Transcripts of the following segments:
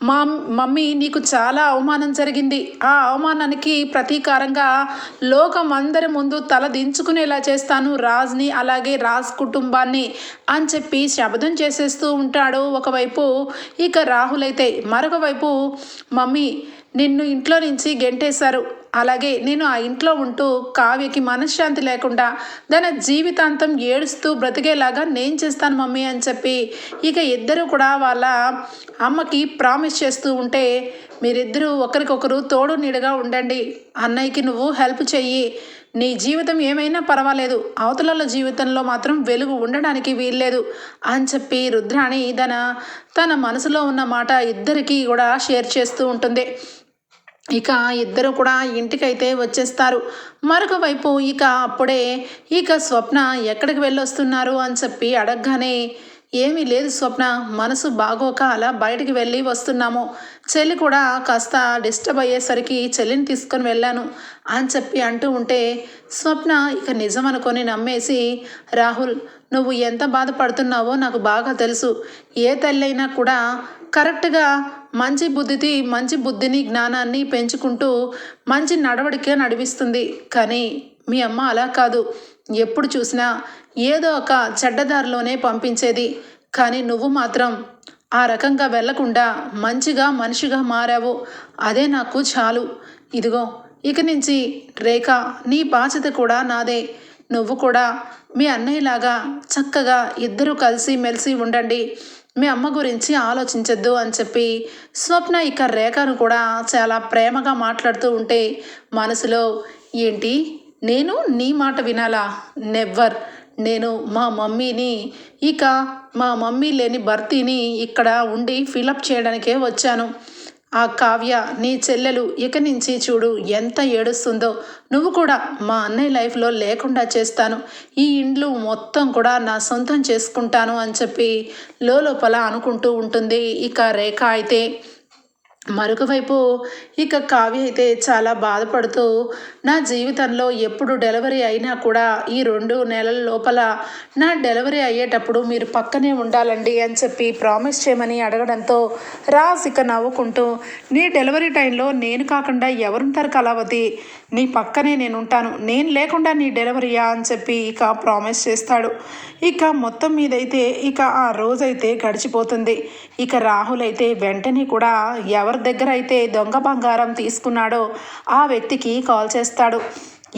మా మమ్మీ నీకు చాలా అవమానం జరిగింది. ఆ అవమానానికి ప్రతీకారంగా లోకం అందరి ముందు తల దించుకునేలా చేస్తాను రాజ్ని అలాగే రాజ్ కుటుంబాన్ని అని చెప్పి శబదం చేసేస్తూ ఉంటాడు. ఒకవైపు ఇక రాహుల్ అయితే మరొక వైపు మమ్మీ నిన్ను ఇంట్లో నుంచి గెంటేశారు. అలాగే నేను ఆ ఇంట్లో ఉంటూ కావ్యకి మనశ్శాంతి లేకుండా తన జీవితాంతం ఏడుస్తూ బ్రతికేలాగా నేను చేస్తాను మమ్మీ అని చెప్పి ఇక ఇద్దరు కూడా వాళ్ళ అమ్మకి ప్రామిస్ చేస్తూ ఉంటే మీరిద్దరూ ఒకరికొకరు తోడు నీడగా ఉండండి. అన్నయ్యకి నువ్వు హెల్ప్ చెయ్యి. నీ జీవితం ఏమైనా పర్వాలేదు. అవతల జీవితంలో మాత్రం వెలుగు ఉండడానికి వీల్లేదు అని చెప్పి రుద్రాణి తన తన మనసులో ఉన్న మాట ఇద్దరికీ కూడా షేర్ చేస్తూ ఉంటుంది. ఇక ఇద్దరు కూడా ఇంటికైతే వచ్చేస్తారు. మరొక వైపు ఇక అప్పుడే ఇక స్వప్న ఎక్కడికి వెళ్ళొస్తున్నారు అని చెప్పి అడగగానే ఏమీ లేదు స్వప్న మనసు బాగోక అలా బయటికి వెళ్ళి వస్తున్నాము. చెల్లి కూడా కాస్త డిస్టర్బ్ అయ్యేసరికి చెల్లిని తీసుకొని వెళ్ళాను అని చెప్పి అంటూ ఉంటే స్వప్న ఇక నిజం అనుకొని నమ్మేసి రాహుల్ నువ్వు ఎంత బాధపడుతున్నావో నాకు బాగా తెలుసు. ఏ తల్లైనా కూడా కరెక్ట్గా మంచి బుద్ధిది మంచి బుద్ధిని జ్ఞానాన్ని పెంచుకుంటూ మంచి నడవడిక నడిపిస్తుంది. కానీ మీ అమ్మ అలా కాదు. ఎప్పుడు చూసినా ఏదో ఒక చెడ్డదారిలోనే పంపించేది. కానీ నువ్వు మాత్రం ఆ రకంగా వెళ్ళకుండా మంచిగా మనిషిగా మారావు. అదే నాకు చాలు. ఇదిగో ఇక నుంచి రేఖ నీ బాధ్యత కూడా నాదే. నువ్వు కూడా మీ అన్నయ్యలాగా చక్కగా ఇద్దరూ కలిసి మెలిసి ఉండండి. మీ అమ్మ గురించి ఆలోచించద్దు అని చెప్పి స్వప్న ఇక రేఖను కూడా చాలా ప్రేమగా మాట్లాడుతూ ఉంటే మనసులో ఏంటి? నేను నీ మాట వినాలా? నెవ్వర్. నేను మా మమ్మీని ఇక మా మమ్మీ లేని భర్తీని ఇక్కడ ఉండి ఫిలప్ చేయడానికే వచ్చాను. ఆ కావ్య నీ చెల్లెలు ఇక నుంచి చూడు ఎంత ఏడుస్తుందో. నువ్వు కూడా మా అన్నయ్య లైఫ్లో లేకుండా చేస్తాను. ఈ ఇండ్లు మొత్తం కూడా నా సొంతం చేసుకుంటాను అని చెప్పి లోపల అనుకుంటూ ఉంటుంది. ఇక రేఖ అయితే మరొక వైపు ఇక కావ్య అయితే చాలా బాధపడుతూ నా జీవితంలో ఎప్పుడు డెలివరీ అయినా కూడా ఈ రెండు నెలల లోపల నా డెలివరీ అయ్యేటప్పుడు మీరు పక్కనే ఉండాలండి అని చెప్పి ప్రామిస్ చేయమని అడగడంతో రాజ్ ఇక నవ్వుకుంటూ నీ డెలివరీ టైంలో నేను కాకుండా ఎవరుంటారు కళావతి? నీ పక్కనే నేను ఉంటాను నేను లేకుండా నీ డెలివరీయా అని చెప్పి ఇక ప్రామిస్ చేస్తాడు. ఇక మొత్తం మీదైతే ఇక ఆ రోజైతే గడిచిపోతుంది. ఇక రాహుల్ అయితే వెంటనే కూడా ఎవరు దగ్గర అయితే దొంగ బంగారం తీసుకున్నాడో ఆ వ్యక్తికి కాల్ చేస్తాడు.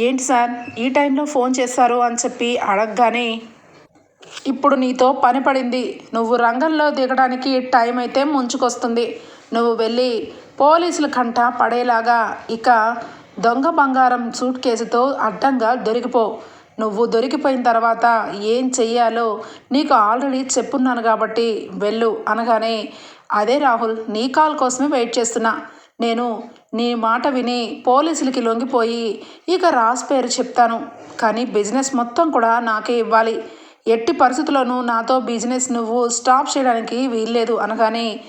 ఏంటి సార్ ఈ టైంలో ఫోన్ చేశారు అని చెప్పి అడగగానే ఇప్పుడు నీతో పని పడింది. నువ్వు రంగంలో దిగడానికి టైం అయితే ముంచుకొస్తుంది. నువ్వు వెళ్ళి పోలీసుల కంట పడేలాగా ఇక దొంగ బంగారం సూట్ కేసుతో అడ్డంగా దొరికిపో. నువ్వు దొరికిపోయిన తర్వాత ఏం చెయ్యాలో నీకు ఆల్రెడీ చెప్పున్నాను కాబట్టి వెళ్ళు అనగానే అదే రాహుల్ నీ కాల్ కోసమే వెయిట్ చేస్తున్నా. నేను నీ మాట విని పోలీసులకి లొంగిపోయి ఇక రాజ్ పేరు చెప్తాను. కానీ బిజినెస్ మొత్తం కూడా నాకే ఇవ్వాలి. ఎట్టి పరిస్థితుల్లోనూ నాతో బిజినెస్ నువ్వు స్టాప్ చేయడానికి వీల్లేదు అనగానే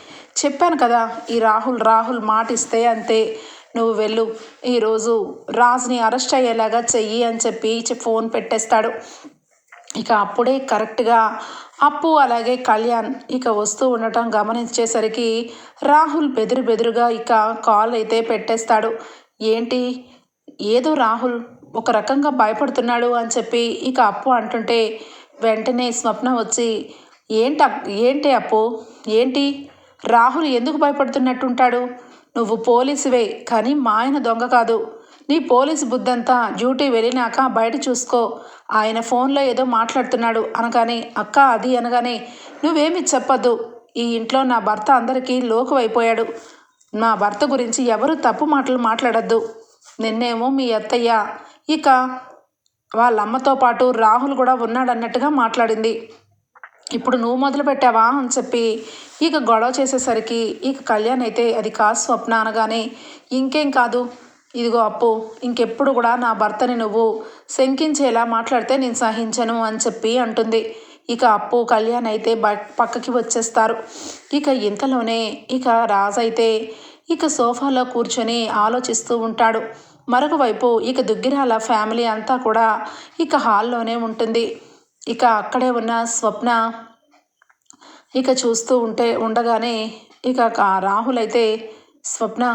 చెప్పాను కదా ఈ రాహుల్ రాహుల్ మాట ఇస్తే అంతే. నువ్వు వెళ్ళు. ఈరోజు రాజ్ని అరెస్ట్ అయ్యేలాగా చెయ్యి అని చెప్పి ఫోన్ పెట్టేస్తాడు. ఇక అప్పుడే కరెక్ట్గా అప్పు అలాగే కళ్యాణ్ ఇక వస్తూ ఉండటం గమనించేసరికి రాహుల్ బెదురు బెదురుగా ఇక కాల్ అయితే పెట్టేస్తాడు. ఏంటి? ఏదో రాహుల్ ఒక రకంగా భయపడుతున్నాడు అని చెప్పి ఇక అప్పు అంటుంటే వెంటనే స్వప్న వచ్చి ఏంట ఏంటి అప్పు? ఏంటి? రాహుల్ ఎందుకు భయపడుతున్నట్టుంటాడు? నువ్వు పోలీసువే కానీ మా ఆయన దొంగ కాదు. నీ పోలీస్ బుద్ధంతా డ్యూటీ వెళ్ళినాక బయట చూసుకో. ఆయన ఫోన్లో ఏదో మాట్లాడుతున్నాడు అనగానే అక్క అది అనగానే నువ్వేమి చెప్పద్దు. ఈ ఇంట్లో నా భర్త అందరికీ లోకు అయిపోయాడు నా భర్త గురించి ఎవరు తప్పు మాటలు మాట్లాడద్దు. నిన్నేమో మీ అత్తయ్య. ఇక వాళ్ళ అమ్మతో పాటు రాహుల్ కూడా ఉన్నాడన్నట్టుగా మాట్లాడింది. ఇప్పుడు నువ్వు మొదలు పెట్టావా? అని చెప్పి ఇక గొడవ చేసేసరికి ఇక కళ్యాణ్ అయితే అది కాదు స్వప్న అనగానే ఇంకేం కాదు. ఇదిగో అప్పు ఇంకెప్పుడు కూడా నా భర్తని నువ్వు శంకించేలా మాట్లాడితే నేను సహించను అని చెప్పి అంటుంది. ఇక అప్పు కళ్యాణ్ అయితే బ పక్కకి వచ్చేస్తారు. ఇక ఇంతలోనే ఇక రాజు అయితే ఇక సోఫాలో కూర్చొని ఆలోచిస్తూ ఉంటాడు. మరొక వైపు ఇక దుగ్గిరాల ఫ్యామిలీ అంతా కూడా ఇక హాల్లోనే ఉంటుంది. ఇక అక్కడే ఉన్న స్వప్న ఇక చూస్తూ ఉంటే ఉండగానే ఇక రాహుల్ అయితే స్వప్న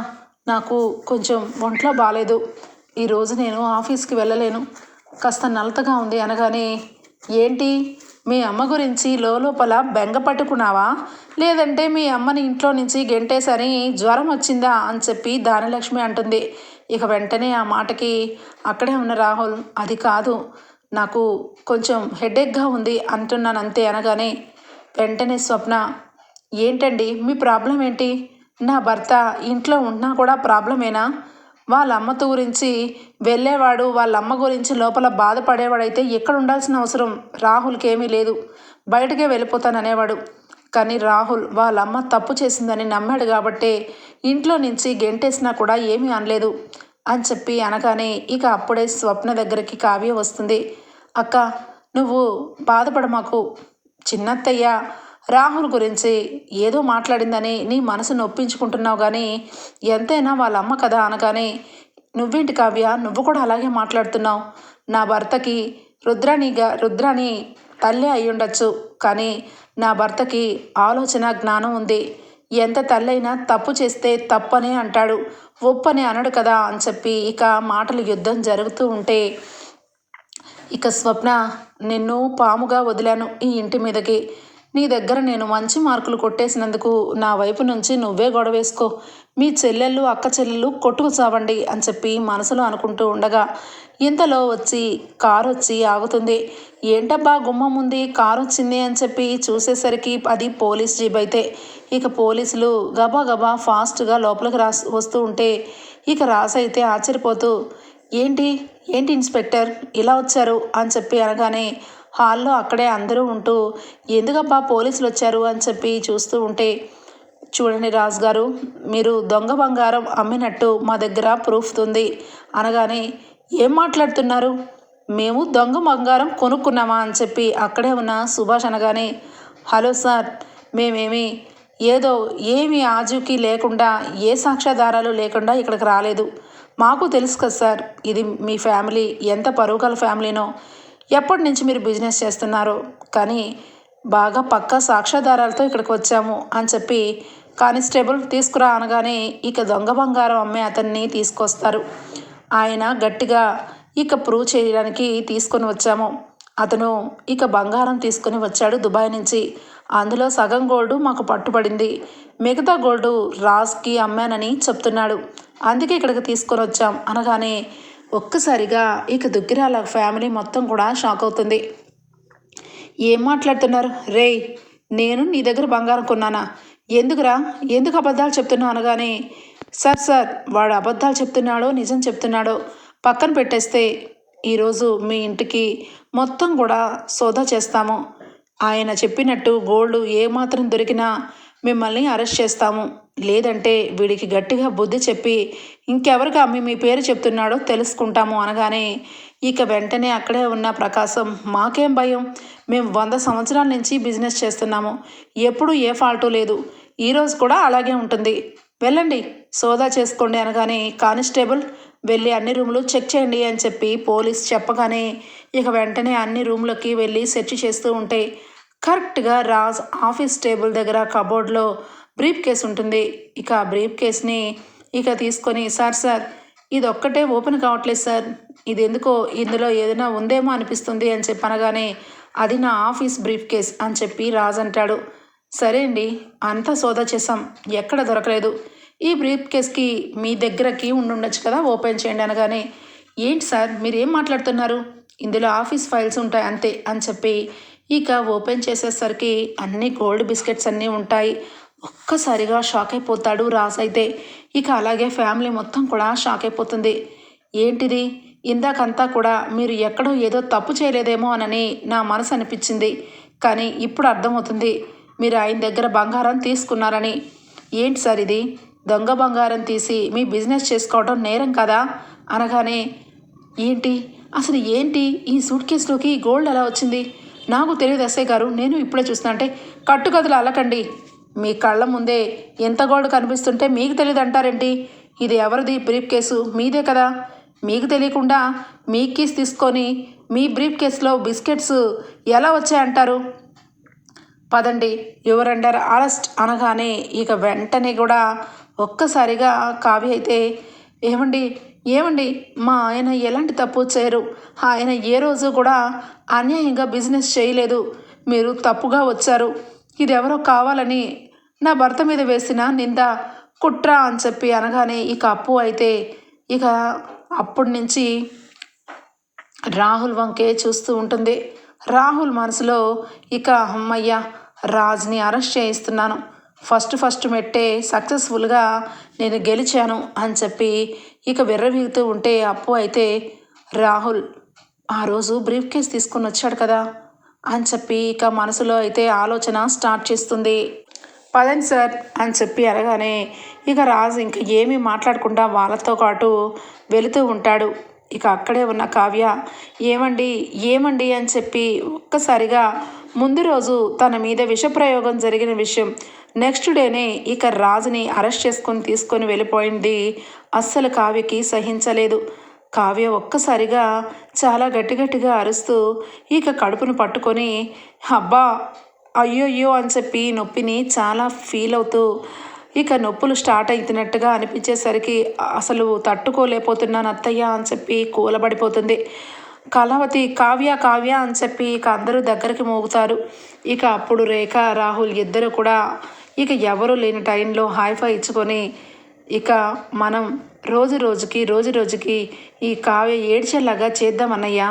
నాకు కొంచెం ఒంట్లో బాగాలేదు ఈరోజు నేను ఆఫీస్కి వెళ్ళలేను. కాస్త నలతగా ఉంది అనగానే ఏంటి? మీ అమ్మ గురించి లోపల బెంగ పట్టుకున్నావా? లేదంటే మీ అమ్మని ఇంట్లో నుంచి గెంటేసరి జ్వరం వచ్చిందా? అని చెప్పి దానలక్ష్మి అంటుంది. ఇక వెంటనే ఆ మాటకి అక్కడే ఉన్న రాహుల్ అది కాదు. నాకు కొంచెం హెడేక్గా ఉంది అంటున్నాను అంతే అనగానే వెంటనే స్వప్న ఏంటండి? మీ ప్రాబ్లం ఏంటి నా భర్త ఇంట్లో ఉన్నా కూడా ప్రాబ్లమేనా? వాళ్ళ అమ్మతో గురించి వెళ్ళేవాడు వాళ్ళ అమ్మ గురించి లోపల బాధపడేవాడైతే ఎక్కడ ఉండాల్సిన అవసరం? రాహుల్కి ఏమీ లేదు. బయటకే వెళ్ళిపోతాననేవాడు. కానీ రాహుల్ వాళ్ళ అమ్మ తప్పు చేసిందని నమ్మాడు కాబట్టే ఇంట్లో నుంచి గెంటేసినా కూడా ఏమీ అనలేదు అని చెప్పి అనగానే ఇక అప్పుడే స్వప్న దగ్గరికి కావ్య వస్తుంది. అక్క నువ్వు బాధపడ మాకు చిన్నత్తయ్య రాహుల్ గురించి ఏదో మాట్లాడిందని నీ మనసు నొప్పించుకుంటున్నావు కానీ ఎంతైనా వాళ్ళ అమ్మ కదా అనగానే నువ్వేంటి కావ్య నువ్వు కూడా అలాగే మాట్లాడుతున్నావు. నా భర్తకి రుద్రాణిగా రుద్రాణి తల్లి అయ్యుండొచ్చు కానీ నా భర్తకి ఆలోచన జ్ఞానం ఉంది. ఎంత తల్లైనా తప్పు చేస్తే తప్పనే అంటాడు. ఒప్పని అనడు కదా అని చెప్పి ఇక మాటలు యుద్ధం జరుగుతూ ఉంటే ఇక స్వప్న నిన్ను పాముగా వదిలాను ఈ ఇంటి మీదకి. నీ దగ్గర నేను మంచి మార్కులు కొట్టేసినందుకు నా వైపు నుంచి నువ్వే గొడవేసుకో మీ చెల్లెళ్ళు అక్క చెల్లెళ్ళు కొట్టుకు చావండి అని చెప్పి మనసులో అనుకుంటూ ఉండగా ఇంతలో వచ్చి కారు వచ్చి ఆగుతుంది. ఏంటబ్బా గుమ్మం ఉంది కారు వచ్చింది అని చెప్పి చూసేసరికి అది పోలీస్ జీప్ అయితే. ఇక పోలీసులు గబా గబా ఫాస్ట్గా లోపలికి రా వస్తూ ఉంటే ఇక రాసు అయితే ఆశ్చర్యపోతూ ఏంటి? ఏంటి ఇన్స్పెక్టర్? ఇలా వచ్చారు? అని చెప్పి అనగానే హాల్లో అక్కడే అందరూ ఉంటూ ఎందుకబ్బా పోలీసులు వచ్చారు అని చెప్పి చూస్తూ ఉంటే చూడండి రాజు గారు మీరు దొంగ బంగారం అమ్మినట్టు మా దగ్గర ప్రూఫ్ ఉంది అనగానే ఏం మాట్లాడుతున్నారు? మేము దొంగ బంగారం కొనుక్కున్నామా? అని చెప్పి అక్కడే ఉన్న సుభాష్ అనగానే హలో సార్ మేమేమి ఏదో ఏమి ఆజుకి లేకుండా ఏ సాక్ష్యాధారాలు లేకుండా ఇక్కడికి రాలేదు. మాకు తెలుసు కదా సార్ ఇది మీ ఫ్యామిలీ ఎంత పరువుగల ఫ్యామిలీనో ఎప్పటి నుంచి మీరు బిజినెస్ చేస్తున్నారు? కానీ బాగా పక్కా సాక్ష్యాధారాలతో ఇక్కడికి వచ్చాము అని చెప్పి కానిస్టేబుల్ తీసుకురా అనగానే ఇక దొంగ బంగారం అమ్మే అతన్ని తీసుకొస్తారు. ఆయన గట్టిగా ఇక ప్రూవ్ చేయడానికి తీసుకొని వచ్చాము. అతను ఇక బంగారం తీసుకొని వచ్చాడు దుబాయ్ నుంచి. అందులో సగం గోల్డ్ మాకు పట్టుబడింది. మిగతా గోల్డ్ రాజ్కి అమ్మానని చెప్తున్నాడు. అందుకే ఇక్కడికి తీసుకొని వచ్చాం అనగానే ఒక్కసారిగా ఇక దుగ్గిరాల ఫ్యామిలీ మొత్తం కూడా షాక్ అవుతుంది. ఏం మాట్లాడుతున్నారు? రేయ్ నేను నీ దగ్గర బంగారం కొన్నానా? ఎందుకురా? ఎందుకు అబద్ధాలు చెప్తున్నావు అనగానే సార్ సార్ వాడు అబద్ధాలు చెప్తున్నాడో నిజం చెప్తున్నాడో పక్కన పెట్టేస్తే ఈరోజు మీ ఇంటికి మొత్తం కూడా సోదా చేస్తాము. ఆయన చెప్పినట్టు గోల్డ్ ఏమాత్రం దొరికినా మిమ్మల్ని అరెస్ట్ చేస్తాము. లేదంటే వీడికి గట్టిగా బుద్ధి చెప్పి ఇంకెవరికి అమ్మి మీ పేరు చెప్తున్నాడో తెలుసుకుంటాము అనగానే ఇక వెంటనే అక్కడే ఉన్న ప్రకాశం మాకేం భయం? మేము వంద సంవత్సరాల నుంచి బిజినెస్ చేస్తున్నాము. ఎప్పుడూ ఏ ఫాల్టు లేదు. ఈరోజు కూడా అలాగే ఉంటుంది. వెళ్ళండి సోదా చేసుకోండి అనగానే కానిస్టేబుల్ వెళ్ళి అన్ని రూములు చెక్ చేయండి అని చెప్పి పోలీస్ చెప్పగానే ఇక వెంటనే అన్ని రూమ్లకి వెళ్ళి సెర్చ్ చేస్తూ ఉంటే కరెక్ట్గా రాజ్ ఆఫీస్ టేబుల్ దగ్గర కబోర్డ్లో బ్రీఫ్ కేస్ ఉంటుంది. ఇక ఆ బ్రీఫ్ కేస్ని ఇక తీసుకొని సార్ సార్ ఇది ఒక్కటే ఓపెన్ కావట్లేదు సార్. ఇది ఎందుకో ఇందులో ఏదైనా ఉందేమో అనిపిస్తుంది అని చెప్పి అనగానే అది నా ఆఫీస్ బ్రీఫ్ కేస్ అని చెప్పి రాజ్ అంటాడు. సరే అండి అంతా సోదా చేసాం ఎక్కడ దొరకలేదు. ఈ బ్రీఫ్ కేస్కి మీ దగ్గర కీ ఉండుండొచ్చు కదా ఓపెన్ చేయండి అనగానే ఏంటి సార్ మీరు ఏం మాట్లాడుతున్నారు? ఇందులో ఆఫీస్ ఫైల్స్ ఉంటాయి అంతే అని చెప్పి ఇక ఓపెన్ చేసేసరికి అన్ని గోల్డ్ బిస్కెట్స్ అన్నీ ఉంటాయి. ఒక్కసారిగా షాక్ అయిపోతాడు రాజ్ అయితే. ఇక అలాగే ఫ్యామిలీ మొత్తం కూడా షాక్ అయిపోతుంది. ఏంటిది? ఇందాకంతా కూడా మీరు ఎక్కడో ఏదో తప్పు చేయలేదేమో అనని నా మనసు అనిపించింది. కానీ ఇప్పుడు అర్థమవుతుంది. మీరు ఆయన దగ్గర బంగారం తీసుకున్నారని. ఏంటి సార్ ఇది? దొంగ బంగారం తీసి మీ బిజినెస్ చేసుకోవడం నేరం కదా? అనగానే ఏంటి? అసలు ఏంటి? ఈ సూట్ కేసులోకి గోల్డ్ ఎలా వచ్చింది? నాకు తెలియదు ఎస్ఐ గారు నేను ఇప్పుడే చూస్తున్నా. అంటే కట్టుకథలు అలకండి. మీ కళ్ళ ముందే ఎంత గోల్డ్ కనిపిస్తుంటే మీకు తెలియదు అంటారేంటి? ఇది ఎవరిది? బ్రీఫ్ కేసు మీదే కదా? మీకు తెలియకుండా మీ కీస్ తీసుకొని మీ బ్రీఫ్ కేసులో బిస్కెట్స్ ఎలా వచ్చాయంటారు? పదండి. యువర్ అండర్ అరెస్ట్ అనగానే ఇక వెంటనే కూడా ఒక్కసారిగా కావ్య అయితే ఏమండి ఏమండి? మా ఆయన ఎలాంటి తప్పు చేయరు. ఆయన ఏ రోజు కూడా అన్యాయంగా బిజినెస్ చేయలేదు. మీరు తప్పుగా వచ్చారు. ఇది ఎవరో కావాలని నా భర్త మీద వేసిన నింద కుట్ర అని చెప్పి అనగానే ఇక అప్పు అయితే ఇక అప్పటి నుంచి రాహుల్ వంకే చూస్తూ ఉంటుంది. రాహుల్ మనసులో ఇక అమ్మయ్య రాజ్ని అరెస్ట్ చేయిస్తున్నాను. ఫస్ట్ ఫస్ట్ మెట్టే సక్సెస్ఫుల్గా నేను గెలిచాను అని చెప్పి ఇక విర్రవీగుతూ ఉంటే అప్పు అయితే రాహుల్ ఆ రోజు బ్రీఫ్ కేస్ తీసుకొని వచ్చాడు కదా అని చెప్పి ఇక మనసులో అయితే ఆలోచన స్టార్ట్ చేస్తుంది. పదండి సార్ అని చెప్పి అనగానే ఇక రాజు ఇంకా ఏమీ మాట్లాడకుండా వాళ్ళతో పాటు వెళుతూ ఉంటాడు. ఇక అక్కడే ఉన్న కావ్య ఏమండి ఏమండి అని చెప్పి ఒక్కసారిగా ముందు రోజు తన మీద విషప్రయోగం జరిగిన విషయం నెక్స్ట్ డేనే ఇక రాజుని అరెస్ట్ చేసుకొని తీసుకొని వెళ్ళిపోయింది. అస్సలు కావ్యకి సహించలేదు. కావ్య ఒక్కసారిగా చాలా గట్టి గట్టిగా అరుస్తూ ఇక కడుపును పట్టుకొని అబ్బా అయ్యోయ్యో అని చెప్పి నొప్పిని చాలా ఫీల్ అవుతూ ఇక నొప్పులు స్టార్ట్ అవుతున్నట్టుగా అనిపించేసరికి అసలు తట్టుకోలేకపోతున్నాను అత్తయ్య అని చెప్పి కూలబడిపోతుంది. కళావతి కావ్య కావ్య అని చెప్పి ఇక అందరూ దగ్గరికి మోగుతారు. ఇక అప్పుడు రేఖ రాహుల్ ఇద్దరు కూడా ఇక ఎవరు లేని టైంలో హైఫై ఇచ్చుకొని ఇక మనం రోజు రోజుకి రోజు రోజుకి ఈ కావ్య ఏడ్చేలాగా చేద్దామన్నయ్యా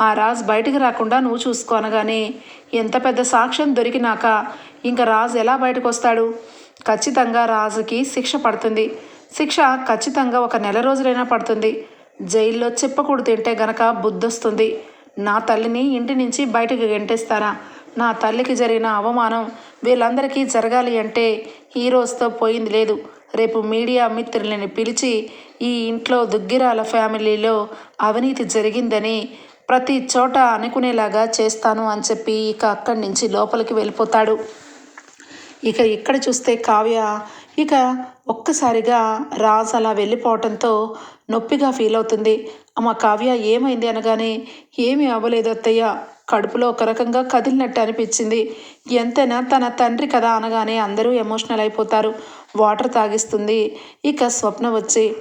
ఆ రాజు బయటికి రాకుండా నువ్వు చూసుకోనగానే ఎంత పెద్ద సాక్ష్యం దొరికినాక ఇంకా రాజు ఎలా బయటకు వస్తాడు ఖచ్చితంగా రాజుకి శిక్ష పడుతుంది. శిక్ష ఖచ్చితంగా ఒక నెల రోజులైనా పడుతుంది. జైల్లో చెప్పకూడదు తింటే గనక బుద్ధొస్తుంది. నా తల్లిని ఇంటి నుంచి బయటకు గెంటేస్తారా నా తల్లికి జరిగిన అవమానం వీళ్ళందరికీ జరగాలి అంటే హీరోస్తో పోయింది లేదు. రేపు మీడియా మిత్రులని పిలిచి ఈ ఇంట్లో దుగ్గిరాల ఫ్యామిలీలో అవినీతి జరిగిందని ప్రతి చోట అనుకునేలాగా చేస్తాను అని చెప్పి ఇక అక్కడి నుంచి లోపలికి వెళ్ళిపోతాడు. ఇక ఇక్కడ చూస్తే కావ్య ఇక ఒక్కసారిగా రాజ్ అలా వెళ్ళిపోవటంతో నొప్పిగా ఫీల్ అవుతుంది. అమ్మ కావ్య ఏమైంది అనగానే ఏమీ అవ్వలేదు అత్తయ్య. కడుపులో ఒక రకంగా కదిలినట్టు అనిపించింది. ఎంతైనా తన తండ్రి కదా అనగానే అందరూ ఎమోషనల్ అయిపోతారు. వాటర్ తాగిస్తుంది. ఇక స్వప్న వచ్చి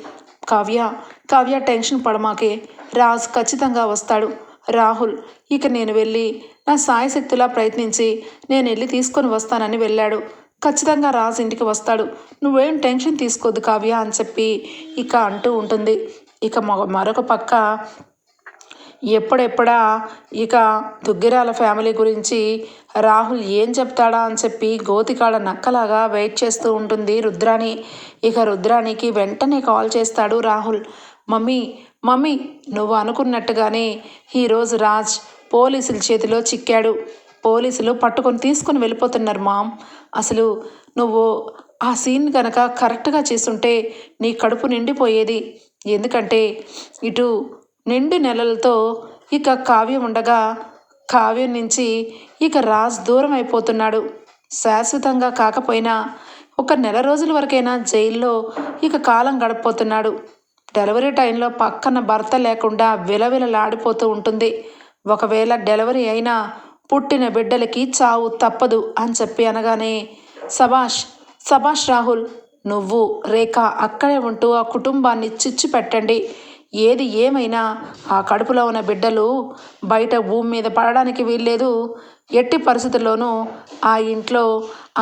కావ్య కావ్య టెన్షన్ పడమాకే. రాజ్ ఖచ్చితంగా వస్తాడు. రాహుల్ ఇక నేను వెళ్ళి నా సాయశక్తిలా ప్రయత్నించి నేను వెళ్ళి తీసుకొని వస్తానని వెళ్ళాడు. ఖచ్చితంగా రాజు ఇంటికి వస్తాడు. నువ్వేం టెన్షన్ తీసుకోవద్దు కావ్య అని చెప్పి ఇక అంటూ ఉంటుంది. ఇక మరొక పక్క ఎప్పుడెప్పుడా ఇక దుగ్గిరాల ఫ్యామిలీ గురించి రాహుల్ ఏం చెప్తాడా అని చెప్పి గోతికాడ నక్కలాగా వెయిట్ చేస్తూ ఉంటుంది రుద్రాణి. ఇక రుద్రాణికి వెంటనే కాల్ చేస్తాడు రాహుల్. మమ్మీ మమ్మీ నువ్వు అనుకున్నట్టుగానే ఈరోజు రాజ్ పోలీసుల చేతిలో చిక్కాడు. పోలీసులు పట్టుకొని తీసుకొని వెళ్ళిపోతున్నారు మామ్. అసలు నువ్వు ఆ సీన్ కనుక కరెక్ట్గా చేసుంటే నీ కడుపు నిండిపోయేది. ఎందుకంటే ఇటు నిండు నెలలతో ఇక కావ్యం ఉండగా కావ్యం నుంచి ఇక రాజ్ దూరం అయిపోతున్నాడు. శాశ్వతంగా కాకపోయినా ఒక నెల రోజుల వరకైనా జైల్లో ఇక కాలం గడపపోతున్నాడు డెలివరీ టైంలో పక్కన భర్త లేకుండా విలవిలలాడిపోతూ ఉంటుంది. ఒకవేళ డెలివరీ అయినా పుట్టిన బిడ్డలకి చావు తప్పదు అని చెప్పి అనగానే సభాష్ సభాష్ రాహుల్ నువ్వు రేఖ అక్కడే ఉంటూ ఆ కుటుంబాన్ని చిచ్చు పెట్టండి ఏది ఏమైనా ఆ కడుపులో ఉన్న బిడ్డలు బయట భూమి మీద పడడానికి వీల్లేదు. ఎట్టి పరిస్థితుల్లోనూ ఆ ఇంట్లో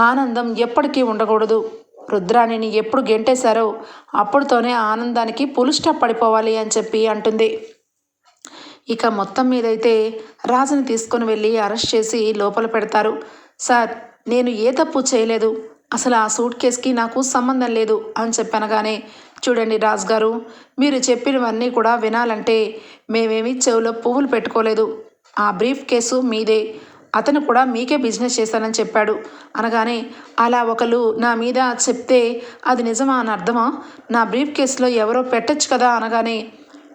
ఆనందం ఎప్పటికీ ఉండకూడదు. రుద్రాణిని ఎప్పుడు గెంటేశారో అప్పుడుతోనే ఆనందానికి పులుష్ట పడిపోవాలి అని చెప్పి అంటుంది. ఇక మొత్తం మీదైతే రాజుని తీసుకొని వెళ్ళి అరెస్ట్ చేసి లోపల పెడతారు. సార్ నేను ఏ తప్పు చేయలేదు. అసలు ఆ సూట్ కేస్కి నాకు సంబంధం లేదు అని చెప్పనగానే చూడండి రాజు గారు మీరు చెప్పినవన్నీ కూడా వినాలంటే మేమేమి చెవిలో పువ్వులు పెట్టుకోలేదు. ఆ బ్రీఫ్ కేసు మీదే. అతను కూడా మీకే బిజినెస్ చేస్తానని చెప్పాడు. అనగానే అలా ఒకరు నా మీద చెప్తే అది నిజమా అని అర్థమా? నా బ్రీఫ్ కేసులో ఎవరో పెట్టచ్చు కదా అనగానే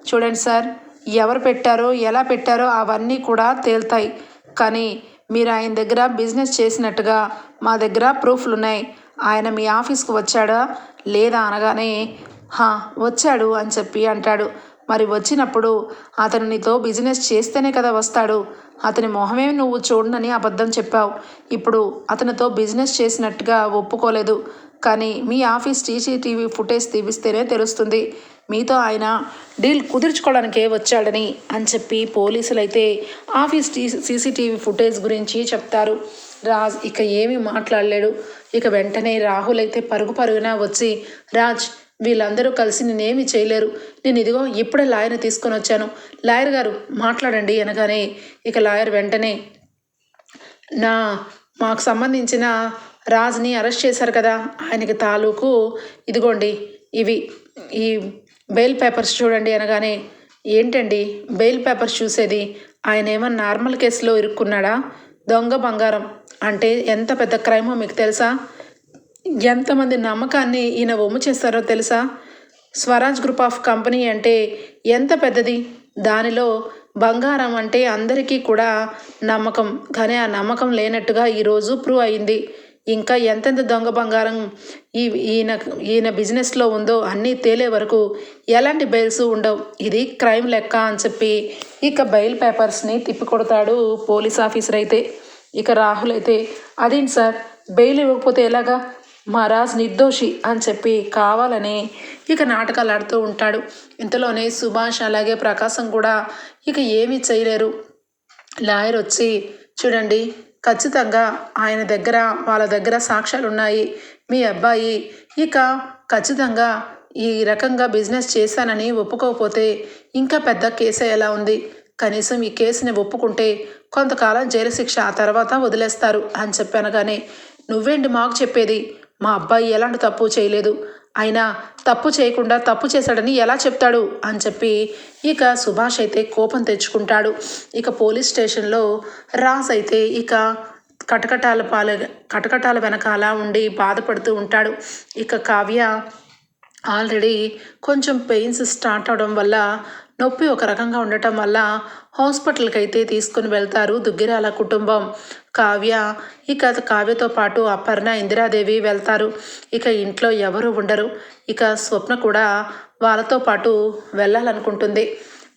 చూడండి సార్ ఎవరు పెట్టారో ఎలా పెట్టారో అవన్నీ కూడా తేలుతాయి. కానీ మీరు ఆయన దగ్గర బిజినెస్ చేసినట్టుగా మా దగ్గర ప్రూఫ్లు ఉన్నాయి ఆయన మీ ఆఫీస్కి వచ్చాడా? లేదా అనగానే హా వచ్చాడు అని చెప్పి అంటాడు. మరి వచ్చినప్పుడు అతను నీతో బిజినెస్ చేస్తేనే కదా వస్తాడు. అతని మొహమే నువ్వు చూడనని అబద్ధం చెప్పావు. ఇప్పుడు అతనితో బిజినెస్ చేసినట్టుగా ఒప్పుకోలేదు. కానీ మీ ఆఫీస్ సీసీటీవీ ఫుటేజ్ తీపిస్తేనే తెలుస్తుంది. మీతో ఆయన డీల్ కుదుర్చుకోవడానికే వచ్చాడని అని చెప్పి పోలీసులు అయితే ఆఫీస్ టీ సీసీటీవీ ఫుటేజ్ గురించి చెప్తారు. రాజ్ ఇక ఏమీ మాట్లాడలేడు. ఇక వెంటనే రాహుల్ అయితే పరుగు పరుగున వచ్చి రాజ్ వీళ్ళందరూ కలిసి నేనేమి చేయలేరు. నేను ఇదిగో ఇప్పుడే లాయర్ని తీసుకొని వచ్చాను. లాయర్ గారు మాట్లాడండి అనగానే ఇక లాయర్ వెంటనే నా మాకు సంబంధించిన రాజ్ని అరెస్ట్ చేశారు కదా ఆయనకి తాలూకు ఇదిగోండి ఇవి ఈ బెయిల్ పేపర్స్ చూడండి అనగానే ఏంటండి బెయిల్ పేపర్స్ చూసేది? ఆయన ఏమన్నా నార్మల్ కేసులో ఇరుక్కున్నాడా? దొంగ బంగారం అంటే ఎంత పెద్ద క్రైమో మీకు తెలుసా? ఎంతమంది నమ్మకాన్ని ఈయన ఒమ్ము చేస్తారో తెలుసా? స్వరాజ్ గ్రూప్ ఆఫ్ కంపెనీ అంటే ఎంత పెద్దది? దానిలో బంగారం అంటే అందరికీ కూడా నమ్మకం కానీ ఆ నమ్మకం లేనట్టుగా ఈరోజు ప్రూవ్ అయింది. ఇంకా ఎంతెంత దొంగ బంగారం ఈ ఈయన ఈయన బిజినెస్లో ఉందో అన్నీ తేలే వరకు ఎలాంటి బెయిల్స్ ఉండవు. ఇది క్రైమ్ లెక్క అని చెప్పి ఇక బెయిల్ పేపర్స్ని తిప్పికొడతాడు పోలీస్ ఆఫీసర్ అయితే. ఇక రాహుల్ అయితే అదేంటి సార్? బెయిల్ ఇవ్వకపోతే ఎలాగా? మహారాజ్ నిర్దోషి అని చెప్పి కావాలని ఇక నాటకాలు ఆడుతూ ఉంటాడు. ఇంతలోనే సుభాష్ అలాగే ప్రకాశం కూడా ఇక ఏమీ చేయలేరు. లాయర్ వచ్చి చూడండి ఖచ్చితంగా ఆయన దగ్గర వాళ్ళ దగ్గర సాక్ష్యాలు ఉన్నాయి మీ అబ్బాయి ఇక ఖచ్చితంగా ఈ రకంగా బిజినెస్ చేశానని ఒప్పుకోకపోతే ఇంకా పెద్ద కేసు ఎలా ఉంది? కనీసం ఈ కేసుని ఒప్పుకుంటే కొంతకాలం జైలు శిక్ష ఆ తర్వాత వదిలేస్తారు అని చెప్పాను కానీ నువ్వేంటి మాకు చెప్పేది? మా అబ్బాయి ఎలాంటి తప్పు చేయలేదు. ఆయన తప్పు చేయకుండా తప్పు చేశాడని ఎలా చెప్తాడు అని చెప్పి ఇక సుభాష్ అయితే కోపం తెచ్చుకుంటాడు. ఇక పోలీస్ స్టేషన్లో రాజ్ అయితే ఇక కటకటాల పాల కటకటాల వెనకాల ఉండి బాధపడుతూ ఉంటాడు. ఇక కావ్య ఆల్రెడీ కొంచెం పెయిన్స్ స్టార్ట్ అవడం వల్ల నొప్పి ఒక రకంగా ఉండటం వల్ల హాస్పిటల్కి అయితే తీసుకుని వెళ్తారు దుగ్గిరాల కుటుంబం. కావ్య ఇక కావ్యతో పాటు అపర్ణ ఇందిరాదేవి వెళ్తారు. ఇక ఇంట్లో ఎవరు ఉండరు. ఇక స్వప్న కూడా వాళ్ళతో పాటు వెళ్ళాలనుకుంటుంది.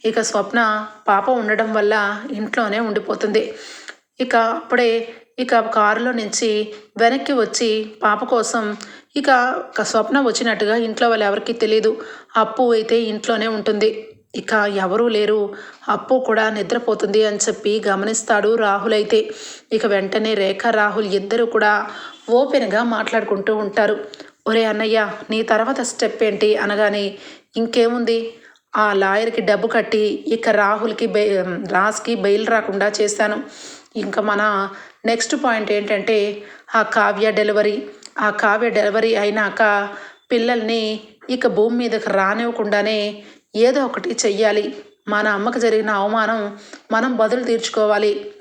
ఇక స్వప్న పాప ఉండడం వల్ల ఇంట్లోనే ఉండిపోతుంది. ఇక అప్పుడే ఇక కారులో నుంచి వెనక్కి వచ్చి పాప కోసం ఇక ఒక స్వప్న వచ్చినట్టుగా ఇంట్లో వాళ్ళు ఎవరికీ తెలియదు అప్పు అయితే ఇంట్లోనే ఉంటుంది. ఇక ఎవరూ లేరు. అప్పు కూడా నిద్రపోతుంది అని చెప్పి గమనిస్తాడు రాహుల్ అయితే. ఇక వెంటనే రేఖ రాహుల్ ఇద్దరు కూడా ఓపెన్గా మాట్లాడుకుంటూ ఉంటారు. ఒరే అన్నయ్య నీ తర్వాత స్టెప్ ఏంటి? అనగానే ఇంకేముంది? ఆ లాయర్కి డబ్బు కట్టి ఇక రాహుల్కి బె రాజ్కి బెయిల్ రాకుండా చేశాను. ఇంకా మన నెక్స్ట్ పాయింట్ ఏంటంటే ఆ కావ్య డెలివరీ. ఆ కావ్య డెలివరీ అయినాక పిల్లల్ని ఇక భూమి మీదకి రానివ్వకుండానే ఏదో ఒకటి చెయ్యాలి. మన అమ్మకు జరిగిన అవమానం మనం బదులు తీర్చుకోవాలి.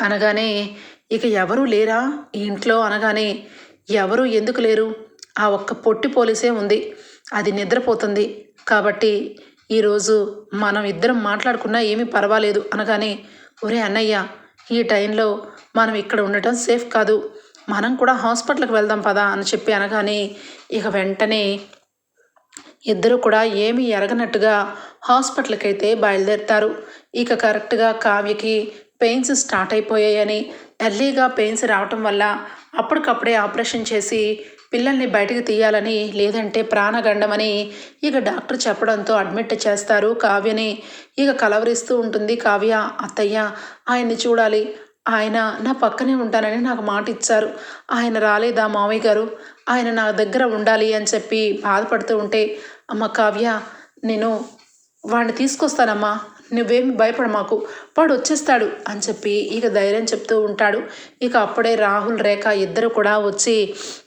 అనగానే ఇక ఎవరు లేరా? ఈ ఇంట్లో అనగానే ఎవరు ఎందుకు లేరు? ఆ ఒక్క పొట్టి పోలీసే ఉంది. అది నిద్రపోతుంది. కాబట్టి ఈరోజు మనం ఇద్దరం మాట్లాడుకున్నా ఏమీ పర్వాలేదు. అనగానే ఒరే అన్నయ్య ఈ టైంలో మనం ఇక్కడ ఉండటం సేఫ్ కాదు. మనం కూడా హాస్పిటల్కి వెళ్దాం పదా అని చెప్పి అనగానే ఇక వెంటనే ఇద్దరు కూడా ఏమీ ఎరగనట్టుగా హాస్పిటల్కి అయితే బయలుదేరుతారు. ఇక కరెక్ట్గా కావ్యకి పెయిన్స్ స్టార్ట్ అయిపోయాయని ఎర్లీగా పెయిన్స్ రావటం వల్ల అప్పటికప్పుడే ఆపరేషన్ చేసి పిల్లల్ని బయటకు తీయాలని లేదంటే ప్రాణగండమని ఇక డాక్టర్ చెప్పడంతో అడ్మిట్ చేస్తారు కావ్యని. ఇక కలవరిస్తూ ఉంటుంది కావ్య అత్తయ్య ఆయన్ని చూడాలి. ఆయన నా పక్కనే ఉంటానని నాకు మాట ఇచ్చారు. ఆయన రాలేదా మావయ్య గారు? ఆయన నా దగ్గర ఉండాలి అని చెప్పి బాధపడుతూ ఉంటే అమ్మ కావ్య నేను వాడిని తీసుకొస్తానమ్మా. నువ్వేమి భయపడ మాకు. వాడు వచ్చేస్తాడు అని చెప్పి ఇక ధైర్యం చెప్తూ ఉంటాడు. ఇక అప్పుడే రాహుల్ రేఖ ఇద్దరు కూడా వచ్చి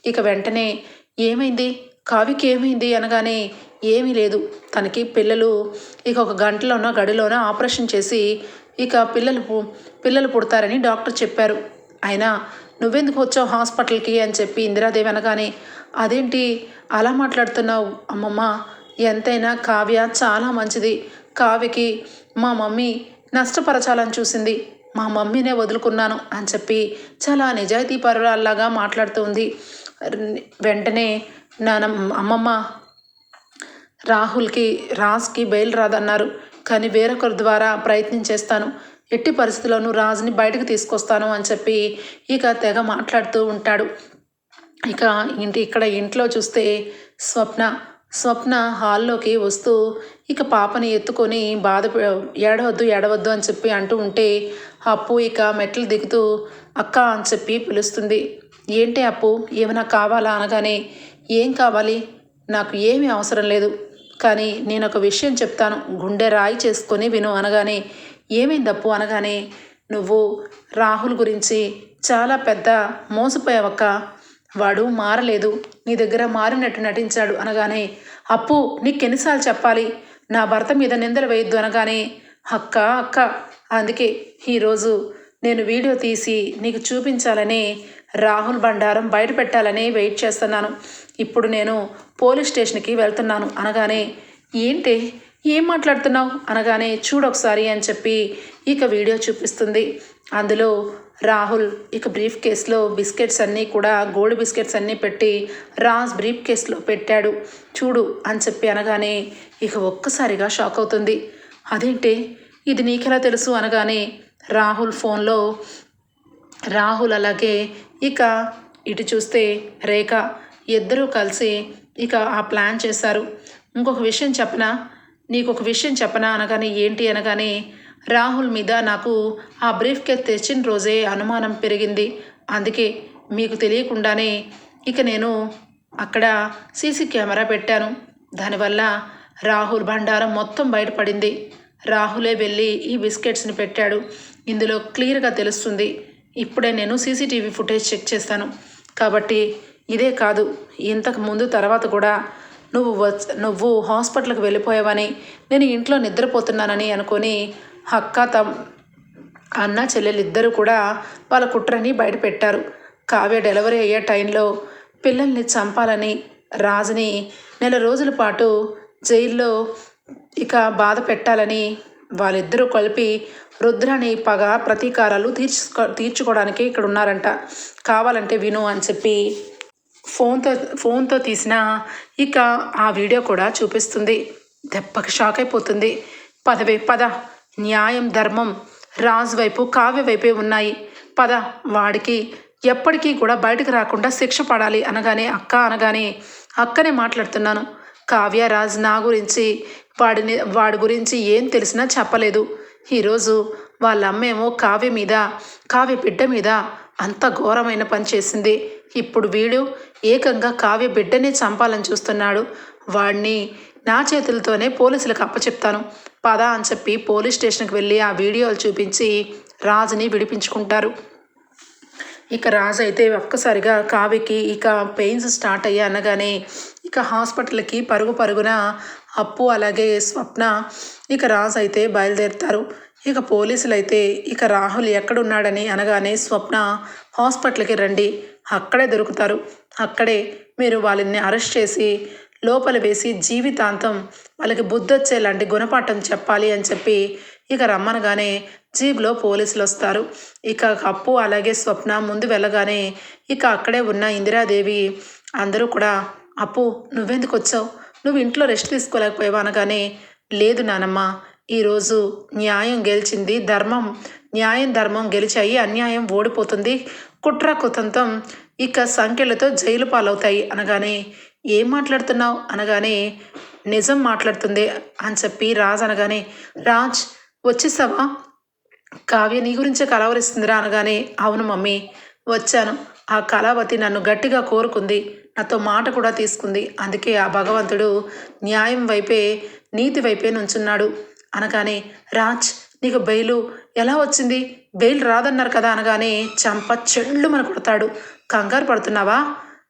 ఇక వెంటనే ఏమైంది? కావ్యకి ఏమైంది అనగానే ఏమీ లేదు. తనకి పిల్లలు ఇక ఒక గంటలోనో గడిలోనో ఆపరేషన్ చేసి ఇక పిల్లలు పిల్లలు పుడతారని డాక్టర్ చెప్పారు. అయినా నువ్వెందుకు వచ్చావు హాస్పిటల్కి అని చెప్పి ఇందిరాదేవి అనగానే అదేంటి? అలా మాట్లాడుతున్నావు. అమ్మమ్మ ఎంతైనా కావ్య చాలా మంచిది. కావ్యకి మా మమ్మీ నష్టపరచాలని చూసింది. మా మమ్మీనే వదులుకున్నాను అని చెప్పి చాలా నిజాయితీ పరురాల్లాగా మాట్లాడుతూ ఉంది వెంటనే నాన్న అమ్మమ్మ రాహుల్కి రాజ్కి బెయిల్ రాదన్నారు కానీ వేరొకరి ద్వారా ప్రయత్నం చేస్తాను. ఎట్టి పరిస్థితుల్లోనూ రాజుని బయటకు తీసుకొస్తాను అని చెప్పి ఇక తెగ మాట్లాడుతూ ఉంటాడు. ఇక ఇంటి ఇక్కడ ఇంట్లో చూస్తే స్వప్న స్వప్న హాల్లోకి వస్తూ ఇక పాపని ఎత్తుకొని బాధ ఏడవద్దు ఏడవద్దు అని చెప్పి అంటూ ఉంటే అప్పు ఇక మెట్లు దిగుతూ అక్క అని చెప్పి పిలుస్తుంది. ఏంటి అప్పు? ఏమైనా కావాలా అనగానే ఏం కావాలి? నాకు ఏమీ అవసరం లేదు. కానీ నేను ఒక విషయం చెప్తాను. గుండె రాయి చేసుకొని విను అనగానే ఏమైంది అప్పు? అనగానే నువ్వు రాహుల్ గురించి చాలా పెద్ద మోసపోయావక్క. వాడు మారలేదు నీ దగ్గర మారినట్టు నటించాడు అనగానే అప్పు నీకెన్నిసార్లు చెప్పాలి? నా భర్త మీద నిందలు వేయొద్దు అనగానే అక్క అక్క అందుకే ఈరోజు నేను వీడియో తీసి నీకు చూపించాలని రాహుల్ బండారం బయట పెట్టాలని వెయిట్ చేస్తున్నాను. ఇప్పుడు నేను పోలీస్ స్టేషన్కి వెళ్తున్నాను అనగానే ఏంటి? ఏం మాట్లాడుతున్నావు? అనగానే చూడొకసారి అని చెప్పి ఇక వీడియో చూపిస్తుంది. అందులో రాహుల్ ఇక బ్రీఫ్ కేసులో బిస్కెట్స్ అన్నీ కూడా గోల్డ్ బిస్కెట్స్ అన్నీ పెట్టి రాజ్ బ్రీఫ్ కేస్లో పెట్టాడు. చూడు అని చెప్పి అనగానే ఇక ఒక్కసారిగా షాక్ అవుతుంది. అదేంటి? ఇది నీకెలా తెలుసు? అనగానే రాహుల్ ఫోన్లో రాహుల్ అలాగే ఇక ఇటు చూస్తే రేఖ ఇద్దరూ కలిసి ఇక ఆ ప్లాన్ చేశారు. ఇంకొక విషయం చెప్పనా? నీకు ఒక విషయం చెప్పనా? అనగానే ఏంటి? అనగానే రాహుల్ మీద నాకు ఆ బ్రీఫ్ కేస్ తెచ్చిన రోజే అనుమానం పెరిగింది. అందుకే మీకు తెలియకుండానే ఇక నేను అక్కడ సీసీ కెమెరా పెట్టాను. దానివల్ల రాహుల్ బండారం మొత్తం బయటపడింది. రాహులే వెళ్ళి ఈ బిస్కెట్స్ని పెట్టాడు. ఇందులో క్లియర్గా తెలుస్తుంది ఇప్పుడే నేను సీసీటీవీ ఫుటేజ్ చెక్ చేస్తాను. కాబట్టి ఇదే కాదు ఇంతకు ముందు తర్వాత కూడా నువ్వు వచ్ నువ్వు హాస్పిటల్కి వెళ్ళిపోయావని నేను ఇంట్లో నిద్రపోతున్నానని అనుకొని అక్క తమ్ అన్న చెల్లెలు కూడా వాళ్ళ కుట్రని బయట పెట్టారు. కావ్య డెలివరీ అయ్యే టైంలో పిల్లల్ని చంపాలని రాజుని నెల రోజుల పాటు జైల్లో ఇక బాధ పెట్టాలని వాళ్ళిద్దరూ కలిపి రుద్రాని పగ ప్రతీకారాలు తీర్చుకో తీర్చుకోవడానికి ఇక్కడ ఉన్నారంట. కావాలంటే విను అని చెప్పి ఫోన్తో ఫోన్తో తీసిన ఇక ఆ వీడియో కూడా చూపిస్తుంది. దెబ్బకి షాక్ అయిపోతుంది. పదవే పద. న్యాయం ధర్మం రాజు వైపు కావ్య వైపే ఉన్నాయి. పద వాడికి ఎప్పటికీ కూడా బయటకు రాకుండా శిక్ష పడాలి అనగానే అక్క అనగానే అక్కనే మాట్లాడుతున్నాను. కావ్య రాజ్ నా గురించి వాడిని వాడి గురించి ఏం తెలిసినా చెప్పలేదు. ఈరోజు వాళ్ళ అమ్మేమో కావ్య మీద కావ్య బిడ్డ మీద అంత ఘోరమైన పని చేసింది. ఇప్పుడు వీడు ఏకంగా కావ్య బిడ్డనే చంపాలని చూస్తున్నాడు. వాడిని నా చేతులతోనే పోలీసులకు అప్పచెప్తాను. పద అని చెప్పి పోలీస్ స్టేషన్కి వెళ్ళి ఆ వీడియోలు చూపించి రాజుని విడిపించుకుంటారు. ఇక రాజు అయితే ఒక్కసారిగా కావికి ఇక పెయిన్స్ స్టార్ట్ అయ్యా అనగానే ఇక హాస్పిటల్కి పరుగు పరుగున అప్పు అలాగే స్వప్న ఇక రాజు అయితే బయలుదేరుతారు. ఇక పోలీసులు అయితే ఇక రాహుల్ ఎక్కడున్నాడని అనగానే స్వప్న హాస్పిటల్కి రండి అక్కడే దొరుకుతారు. అక్కడే మీరు వాళ్ళని అరెస్ట్ చేసి లోపల వేసి జీవితాంతం వాళ్ళకి బుద్ధొచ్చేలాంటి గుణపాఠం చెప్పాలి అని చెప్పి ఇక రమ్మనగానే జీబ్లో పోలీసులు వస్తారు ఇక అప్పు అలాగే స్వప్న ముందు వెళ్ళగానే ఇక అక్కడే ఉన్న ఇందిరాదేవి అందరూ కూడా అప్పు నువ్వెందుకు వచ్చావు నువ్వు ఇంట్లో రెస్ట్ తీసుకోలేకపోయావు? అనగానే లేదు నానమ్మ ఈరోజు న్యాయం గెలిచింది ధర్మం న్యాయం ధర్మం గెలిచాయి అన్యాయం ఓడిపోతుంది కుట్ర కుతంతం ఇక సంఖ్యలతో జైలు పాలవుతాయి అనగానే ఏం మాట్లాడుతున్నావు? అనగానే నిజం మాట్లాడుతుంది అని చెప్పి రాజ్ అనగానే రాజ్ వచ్చేసావా? కావ్య నీ గురించే కలవరిస్తుందిరా అనగానే అవును మమ్మీ వచ్చాను. ఆ కళావతి నన్ను గట్టిగా కోరుకుంది. నాతో మాట కూడా తీసుకుంది. అందుకే ఆ భగవంతుడు న్యాయం వైపే నీతి వైపే నుంచున్నాడు. అనగానే రాజ్ నీకు బెయిలు ఎలా వచ్చింది? బెయిల్ రాదన్నారు కదా అనగానే చంప చెళ్ళు మన కొడతాడు కంగారు పడుతున్నావా?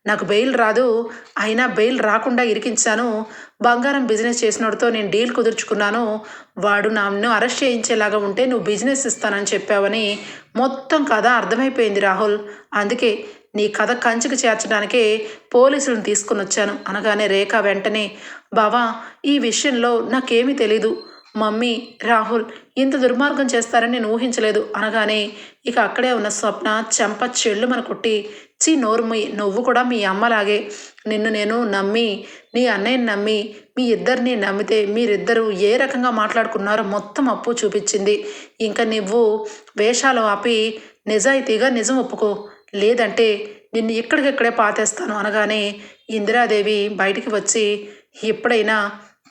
నాకు బెయిల్ రాదు అయినా బెయిల్ రాకుండా ఇరికించాను. బంగారం బిజినెస్ చేసినోడితో నేను డీల్ కుదుర్చుకున్నాను. వాడు నన్ను అరెస్ట్ చేయించేలాగా ఉంటే నువ్వు బిజినెస్ ఇస్తానని చెప్పావని మొత్తం కథ అర్థమైపోయింది రాహుల్. అందుకే నీ కథ కంచుకు చేర్చడానికే పోలీసులను తీసుకుని వచ్చాను అనగానే రేఖ వెంటనే బావా ఈ విషయంలో నాకేమీ తెలీదు. మమ్మీ రాహుల్ ఇంత దుర్మార్గం చేస్తారని నేను ఊహించలేదు అనగానే ఇక అక్కడే ఉన్న స్వప్న చెంప చెల్లుమని కొట్టి చీ నోరుమి నువ్వు కూడా మీ అమ్మలాగే నిన్ను నేను నమ్మి నీ అన్నయ్యని నమ్మి మీ ఇద్దరిని నమ్మితే మీరిద్దరూ ఏ రకంగా మాట్లాడుకున్నారో మొత్తం అప్పు చూపించింది. ఇంకా నువ్వు వేషాలు ఆపి నిజాయితీగా నిజం ఒప్పుకో లేదంటే నిన్ను ఇక్కడికిక్కడే పాతేస్తాను అనగానే ఇందిరాదేవి బయటికి వచ్చి ఎప్పుడైనా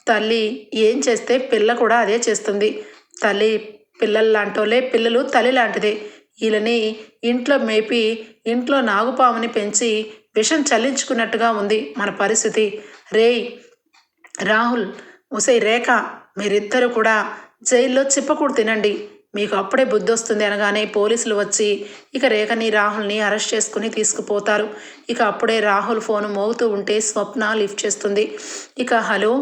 తల్లి ఏం చేస్తే పిల్ల కూడా అదే చేస్తుంది. తల్లి పిల్లల్లాంటోలే పిల్లలు తల్లి లాంటిదే వీళ్ళని ఇంట్లో మేపి ఇంట్లో నాగుపాముని పెంచి విషం చల్లించుకున్నట్టుగా ఉంది మన పరిస్థితి. రేయ్ రాహుల్ ఉసై రేఖ మీరిద్దరూ కూడా జైల్లో చిప్పకూడు తినండి. మీకు అప్పుడే బుద్ధి వస్తుంది అనగానే పోలీసులు వచ్చి ఇక రేఖని రాహుల్ని అరెస్ట్ చేసుకుని తీసుకుపోతారు. ఇక అప్పుడే రాహుల్ ఫోన్ మోగుతూ ఉంటే స్వప్న లిఫ్ట్ చేస్తుంది. ఇక హలో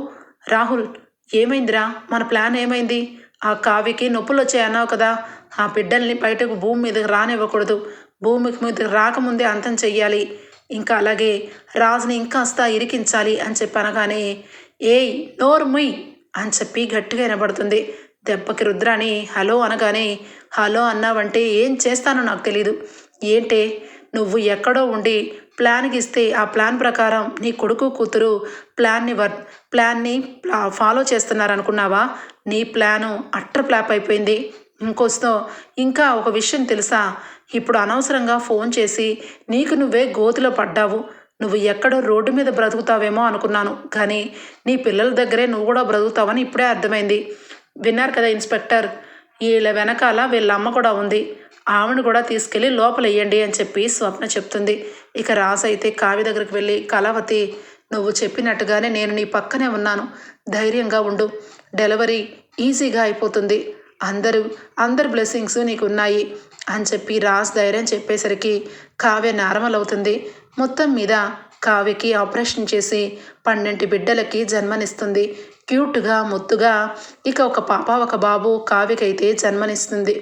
రాహుల్ ఏమైందిరా? మన ప్లాన్ ఏమైంది? ఆ కావికి నొప్పులు వచ్చాయన్నావు కదా. ఆ బిడ్డల్ని బయటకు భూమి మీదకి రానివ్వకూడదు. భూమికి మీదకి రాకముందే అంతం చెయ్యాలి. ఇంకా అలాగే రాజుని ఇంకాస్త ఇరికించాలి అని చెప్పి అనగానే ఏయ్ నోర్ ముయ్ అని చెప్పి గట్టిగా వినబడుతుంది. దెబ్బకి రుద్రాని హలో అనగానే హలో అన్నావంటే ఏం చేస్తానో నాకు తెలీదు. ఏంటే నువ్వు ఎక్కడో ఉండి ప్లాన్కి ఇస్తే ఆ ప్లాన్ ప్రకారం నీ కొడుకు కూతురు ప్లాన్ని వర్ ప్లాన్ని ఫాలో చేస్తున్నారనుకున్నావా? నీ ప్లాను అట్టర్ ప్లాప్ అయిపోయింది. ఇంకొస్తో ఇంకా ఒక విషయం తెలుసా? ఇప్పుడు అనవసరంగా ఫోన్ చేసి నీకు నువ్వే గోతిలో పడ్డావు. నువ్వు ఎక్కడో రోడ్డు మీద బ్రతుకుతావేమో అనుకున్నాను. కానీ నీ పిల్లల దగ్గరే నువ్వు కూడా బ్రతుకుతావని ఇప్పుడే అర్థమైంది. విన్నారు కదా ఇన్స్పెక్టర్? వీళ్ళ వెనకాల వీళ్ళ అమ్మ కూడా ఉంది. ఆమెను కూడా తీసుకెళ్ళి లోపలేయండి అని చెప్పి స్వప్న చెప్తుంది. ఇక రాజు అయితే కావి దగ్గరికి వెళ్ళి కళావతి నువ్వు చెప్పినట్టుగానే నేను నీ పక్కనే ఉన్నాను. ధైర్యంగా ఉండు. డెలివరీ ఈజీగా అయిపోతుంది. అందరూ అందరి బ్లెస్సింగ్స్ నీకు ఉన్నాయి అని చెప్పి రాజ్ ధైర్యం చెప్పేసరికి కావ్య నార్మల్ అవుతుంది మొత్తం మీద కావ్యకి ఆపరేషన్ చేసి పన్నెండు బిడ్డలకి జన్మనిస్తుంది. క్యూట్గా మొత్తుగా ఇక ఒక పాప ఒక బాబు కావ్యకైతే జన్మనిస్తుంది.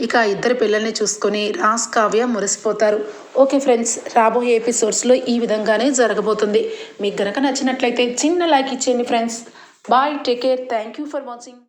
ఇక ఇద్దరు పిల్లల్ని చూసుకొని రాస్ కావ్య మురిసిపోతారు. ఓకే ఫ్రెండ్స్ రాబోయే ఎపిసోడ్స్లో ఈ విధంగానే జరగబోతుంది. మీకు గనక నచ్చినట్లయితే చిన్న లైక్ ఇచ్చేయండి friends. Bye take care. Thank you for watching.